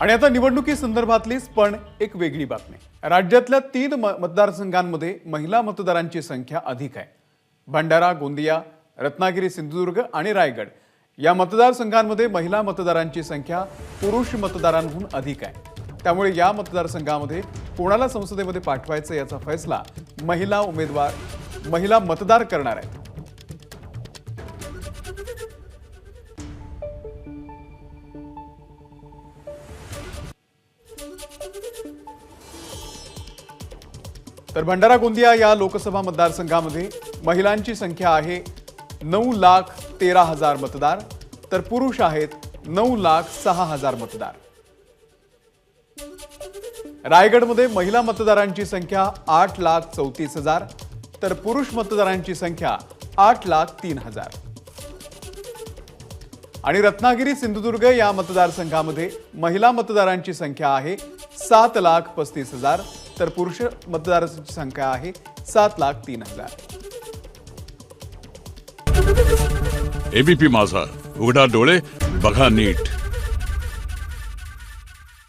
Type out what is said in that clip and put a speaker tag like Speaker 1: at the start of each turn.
Speaker 1: आणि आता निवडणुकी संदर्भातलीच पण एक वेगळी बातमी. राज्यातल्या तीन म- मतदारसंघांमध्ये महिला मतदारांची संख्या अधिक आहे. भंडारा गोंदिया रत्नागिरी सिंधुदुर्ग आणि रायगड या मतदारसंघांमध्ये महिला मतदारांची संख्या पुरुष मतदारांहून अधिक आहे. त्यामुळे या मतदारसंघामध्ये कोणाला संसदेमध्ये पाठवायचं याचा फैसला महिला उमेदवार महिला मतदार करणार आहेत. तर भंडारा गोंदिया या लोकसभा मतदारसंघामध्ये महिलांची संख्या आहे नऊ लाख तेरा हजार मतदार तर पुरुष आहेत नऊ लाख सहा हजार मतदार. रायगडमध्ये महिला मतदारांची संख्या आठ लाख चौतीस हजार तर पुरुष मतदारांची संख्या आठ लाख तीन हजार. आणि रत्नागिरी सिंधुदुर्ग या मतदारसंघामध्ये महिला मतदारांची संख्या आहे सात लाख पस्तीस हजार तर पुरुष मतदारांची संख्या आहे सात लाख तीन हजार.
Speaker 2: एबीपी माझा. उघडा डोळे बघा नीट.